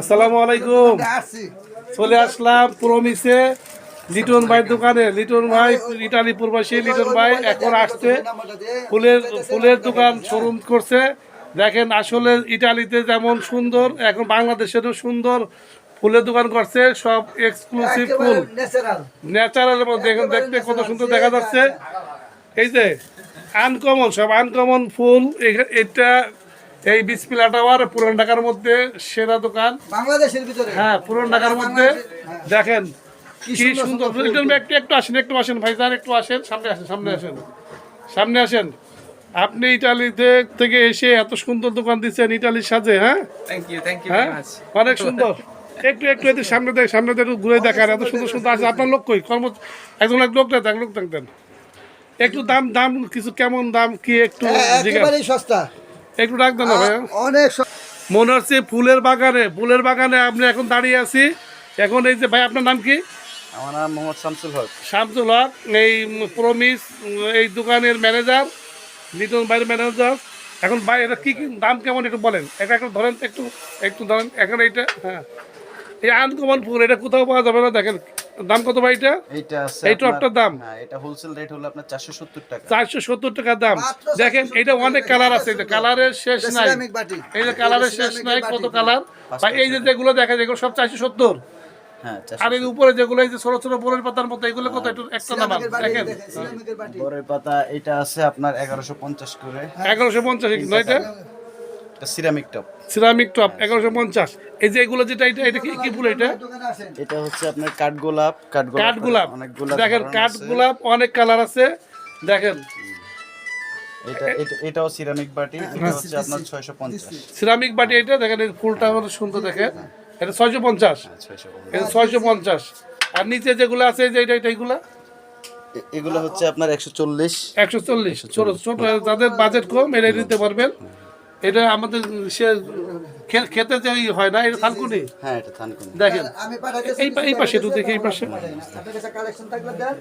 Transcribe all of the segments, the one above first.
আসসালামু আলাইকুম। চলে আসলাম প্রমিসে। লিটন ভাই দোকানে। লিটন ভাই, ইটালি প্রবাসী লিটন ভাই এখন আসছে। ফুলের ফুলের দোকান শোরুম করছে। দেখেন আসলে ইটালিতে যেমন সুন্দর, এখন বাংলাদেশেরও সুন্দর ফুলের দোকান করছে। সব এক্সক্লুসিভ ফুল। ন্যাচারাল দেখেন, দেখতে কত সুন্দর দেখা যাচ্ছে। এই যে আনকমন সব আনকমন ফুল। এটা এই বিসপিলা টাওয়ার পুরান ঢাকার মধ্যে সেরা দোকান। বাংলাদেশের ভিতরে। হ্যাঁ পুরান ঢাকার মধ্যে। দেখেন কি সুন্দর একটু একটু একটু আসেন একটু আসেন ভাইজান একটু আসেন সামনে আসেন সামনে আসেন। সামনে আসেন। আপনি ইটালিতে থেকে এসে এত সুন্দর দোকান দিচ্ছেন ইটালির সাজে হ্যাঁ? হ্যাঁ? অনেক সুন্দর। একটু একটু এদের সামনে দেখ সামনে দেখ একটু ঘুরে দেখার এত সুন্দর সুন্দর আছে। আপনার লোক কই? কর্ম একজন এক লোক দেন লোক দেন একটু দাম দাম কিছু কেমন দাম কি একটু সস্তা। একটু ডাক দেন ভাই অনেক মনে হচ্ছে ফুলের বাগানে ফুলের বাগানে আপনি এখন দাঁড়িয়ে আছি। এখন এই যে ভাই আপনার নাম কি? আমার নাম মোহাম্মদ শামসুল হক। শামসুল হক এই প্রমিস এই দোকানের ম্যানেজার লিটন ভাইয়ের ম্যানেজার। এখন ভাই এটা কি কি দাম কেমন একটু বলেন? এটা একটু ধরেন একটু একটু ধরেন। এখন এইটা হ্যাঁ। এই আনকমন ফুল এটা কোথাও পাওয়া যাবে না দেখেন। দাম কত ভাই এটা? এইটা আছে এই টপটার দাম? হ্যাঁ এটা হোলসেল রেট হলো আপনার 470 টাকা। চারশো সত্তর টাকা দাম। দেখেন এটা অনেক কালার আছে এটা কালারের শেষ নাই। এই যে কালারের শেষ নাই কত কালার ভাই এই যে যেগুলো দেখা যায় এগুলো সব চারশো সত্তর। হ্যাঁ আর এই উপরে যেগুলো এই যে ছোট ছোট বোরের পাতার মতো এগুলো কত? একটু একটা নামান সিরামিকের দেখেন। বড়ের পাতা এটা আছে আপনার 1150 করে। এগারোশো পঞ্চাশ না এটা? এটা সিরামিক টপ সিরামিক টপ এগারোশো পঞ্চাশ। এই যে এগুলো যেটা এটা এটা কি কি ফুল এটা? এটা হচ্ছে আপনার কাঠ গোলাপ অনেক গোলাপ দেখেন ধরন কাঠ গোলাপ অনেক কালার আছে। দেখেন। এটা এটা এটাও সিরামিক বাটি এটা হচ্ছে আপনার 650 সিরামিক বাটি এটা দেখেন ফুলটা কত সুন্দর দেখেন। এটা ছয়শো পঞ্চাশ। 650 এটা ছয়শো পঞ্চাশ। আর নিচে যেগুলো আছে যে এটা এগুলো? এগুলো হচ্ছে আপনার 140 একশো চল্লিশ। ছোট ছোট যাদের বাজেট কম এটা নিতে পারবেন। এটা আমাদের সে খে- খেতে যে ই হয় না এটা থানকুনি? হ্যাঁ এটা থানকুনি। দেখেন। এই পা- এই পাশে একটু দেখি এই পাশে। আপনার কাছে কালেকশন থাকলে দেন।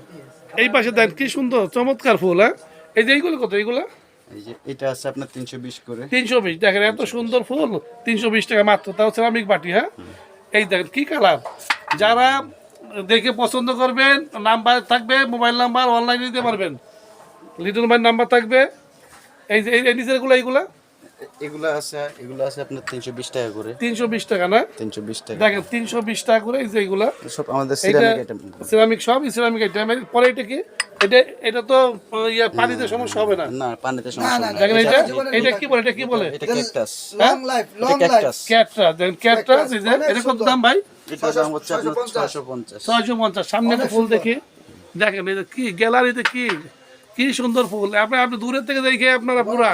এই পাশে দেখেন কি সুন্দর চমৎকার ফুল হ্যাঁ? এই যে এইগুলো কত এইগুলো? এই যে এটা আছে আপনার 320 করে। তিনশো বিশ দেখেন এত সুন্দর ফুল তিনশো বিশ টাকা মাত্র তাও সেরামিক বাটি হ্যাঁ? এই দেখেন কি কালার? যারা দেখে পছন্দ করবেন নাম্বার থাকবে মোবাইল নাম্বার অনলাইনে দিতে পারবেন। লিটন ভাইয়ের নাম্বার থাকবে। এই যে এই- নিচেরগুলো এইগুলা? এগুলো আছে এগুলো আছে আপনার 320 টাকা করে। তিনশো বিশ টাকা না? 320 টাকা। দেখেন তিনশো বিশ টাকা করে এই যে সব আমাদের সিরামিক আইটেম সিরামিক সব সিরামিক আইটেম পরে এটা কি? এটা এটা তো ইয়ে পানিতে সমস্যা হবে না? না পানিতে সমস্যা না, দেখেন এটা এটা কি বলে এটা কি বলে? এটা cactus long life long life cactus দেখেন এই এটা কত দাম ভাই? এটা দাম হচ্ছে আপনার 650 ছয়শো পঞ্চাশ সামনে একটা ফুল দেখি। দেখেন এই যে কি গ্যালারিতে কি কি সুন্দর ফুল। আপনি আপনি দূরের থেকে দেখে আপনারা পুরা।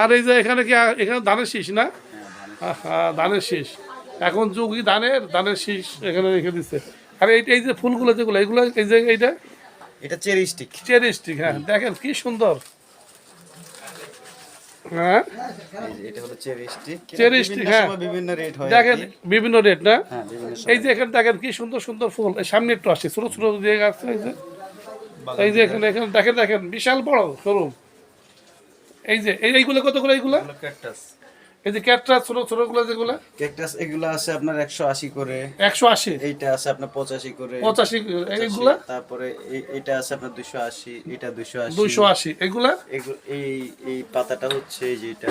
আর এই যে এখানে কি এখানে ধানের শীষ না? ধানের শীষ। এখন যুগই ধানের ধানের শীষ এখানে রেখে দিচ্ছে আর এই এই যে ফুলগুলো যেগুলো এগুলো এই যে এইটা? এটা চেরি স্টিক। চেরি স্টিক হ্যাঁ। দেখেন কি সুন্দর। হ্যাঁ? এটা হলো চেরি স্টিক। Cherry stick, হ্যাঁ। বিভিন্ন রেট হয় দেখেন বিভিন্ন রেট না? হ্যাঁ এই যে এখানে দেখেন কি সুন্দর সুন্দর ফুল। এই সামনে একটু আসছে ছোট ছোট দিয়ে আছে এই যে। এই যে এখানে এখানে দেখেন দেখেন বিশাল বড় শোরুম। এই যে এই এইগুলো কত করে এইগুলো ক্যাকটাস এই যে ক্যাটরা ছোট ছোটগুলো যেগুলো? ক্যাকটাস এগুলো আছে আপনার 180 করে। একশো আশি? এইটা আছে আপনার 85 করে। পঁচাশি এইগুলা? তারপরে এটা আছে আপনার 280 এটা 280 দুইশো আশি। এগুলা? এগু- এই এই পাতাটা হচ্ছে এই যে এটা।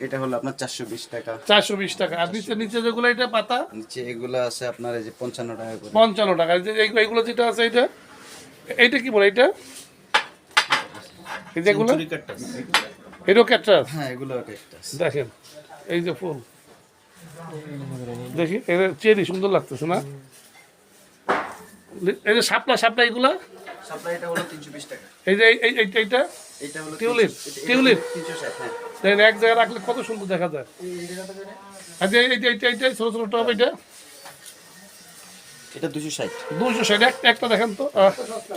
এটা হলো আপনার 420 টাকা। চারশো বিশ টাকা। আর নিচে নিচে যেগুলো এটা পাতা? নিচে এগুলো আছে আপনার এই যে 55 টাকা করে। পঞ্চান্ন টাকা। এই যে এইগুলো যেটা আছে এটা এইটা কি বলে এটা এই যেগুলো চুরি ক্যাকটাস হ্যাঁ এগুলো ক্যাকটাস দেখেন এই যে ফুল। দেখি এটা চেরি সুন্দর লাগতেছে না? এই যে সাপলা সাপলা এগুলা? সাপ্লাই এটা হলো 320 টাকা। এই যে এই- এই এইটা এইটা? এটা হলো টিউলিপ, 300 এটা- এটা টিউলিপ। হলো 360 হ্যাঁ। দেখেন এক জায়গায় রাখলে কত সুন্দর দেখা যায়। এইটা এইটা এইটা ছোট ছোট টপ এটা? এটা 260 দুশো ষাট এক- একটা দেখেন তো।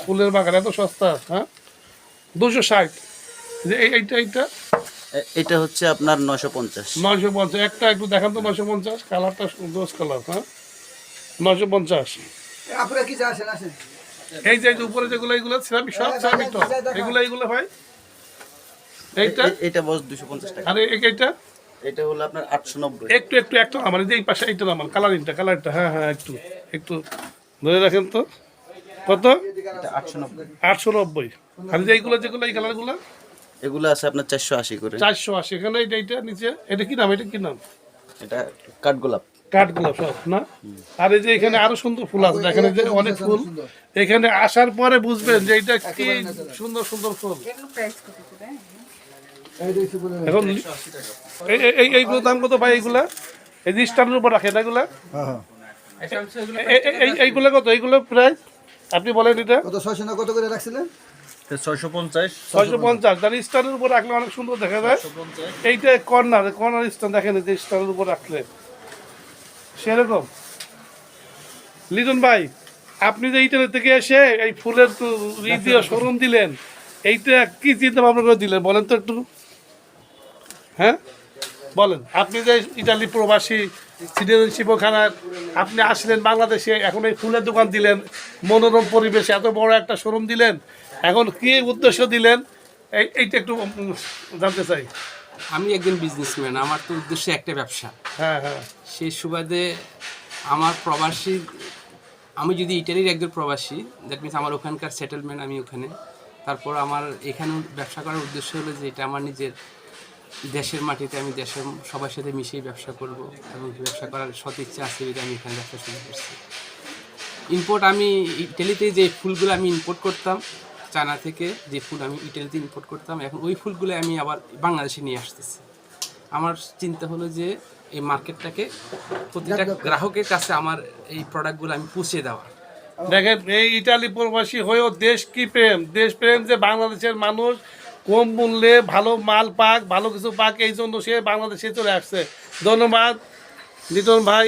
ফুলের বাগান এত সস্তা হ্যাঁ? দুশো ষাট। যে এই- এইটা এইটা? এটা হচ্ছে আপনার 950 নয়শো পঞ্চাশ। একটা একটু দেখান তো নয়শো পঞ্চাশ। কালারটা দোষ কালার হ্যাঁ? নয়শো পঞ্চাশ। এই যে উপরে যেগুলো এইগুলো সিরামিক সব সিরামিক টপ এগুলো এইগুলো ভাই এইটা? এটা বস 250 টাকা। আর এই- এইটা? এটা হলো আপনার আটশো নব্বই। একটু একটু একটু আমার এই পাশে এইটা নামান কালারিংটা কালারটা হ্যাঁ হ্যাঁ একটু একটু ধরে রাখেন তো। কত? আটশো নব্বই। আটশো নব্বই। আর যে এইগুলো যেগুলো এই কালারগুলো? এগুলো আছে আপনার চারশো আশি করে। চারশো আশি। এখানে এইটা এইটা নিচে। এটা কি নাম? এটা কি নাম? এটা কাঠগোলাপ কাঠগুলো সব না? আর এই যে এখানে আরও সুন্দর ফুল আছে। এখানে যে অনেক ফুল। এখানে আসার পরে বুঝবেন যে এটা কি সুন্দর সুন্দর ফুল। এখন এই এই- এই এইগুলো দাম কত ভাই এইগুলা? এই যে উপর রাখেন এগুলা? হ্যাঁ হ্যাঁ। এই- এই- এই- এইগুলো কত? এইগুলো প্রাইস আপনি বলেন এটা? কত ছয়শো না কত করে রাখছিলেন? ছয়শো পঞ্চাশ। ছয়শো পঞ্চাশ তাহলে উপর রাখলে অনেক সুন্দর দেখা যায়। এইটা কর্নার কর্নার স্ট্যান্ড দেখেন এই যে স্ট্যান্ডের উপর রাখলে। সেরকম। লিটন ভাই আপনি যে ইটালি থেকে এসে এই ফুলের রিজিও শোরুম দিলেন এইটা কি চিন্তা ভাবনা করে দিলেন? বলেন তো একটু। হ্যাঁ? বলেন আপনি যে ইটালি প্রবাসী সিটিজেনশিপ ওখানার আপনি আসলেন বাংলাদেশে এখন এই ফুলের দোকান দিলেন মনোরম পরিবেশে এত বড় একটা শোরুম দিলেন এখন কি উদ্দেশ্য দিলেন? এই এইটা একটু জানতে চাই। আমি একজন বিজনেসম্যান আমার তো উদ্দেশ্য একটা ব্যবসা। হ্যাঁ হ্যাঁ। সেই সুবাদে আমার প্রবাসী আমি যদি ইটালির একজন প্রবাসী দ্যাট মিনস আমার ওখানকার সেটেলমেন্ট আমি ওখানে। তারপর আমার এখানে ব্যবসা করার উদ্দেশ্য হলো যে এটা আমার নিজের দেশের মাটিতে আমি দেশের সবার সাথে মিশেই ব্যবসা করব এবং ব্যবসা করার সৎ ইচ্ছা আছে বলে আমি এখানে ব্যবসা শুরু করছি। ইম্পোর্ট আমি ইটালিতে যে ফুলগুলো আমি ইম্পোর্ট করতাম চায়না থেকে যে ফুল আমি ইটালিতে ইম্পোর্ট করতাম এখন ওই ফুলগুলো আমি আবার বাংলাদেশে নিয়ে আসতেছি। আমার চিন্তা হলো যে এই মার্কেটটাকে প্রতিটা গ্রাহকের কাছে আমার এই প্রোডাক্টগুলো আমি পৌঁছে দেওয়া দেখেন এই ইটালি প্রবাসী হয়েও দেশ কি প্রেম? দেশ প্রেম যে বাংলাদেশের মানুষ কম মূল্যে ভালো মাল পাক, ভালো কিছু পাক, এই জন্য সে বাংলাদেশে চলে আসছে। ধন্যবাদ, লিটন ভাই।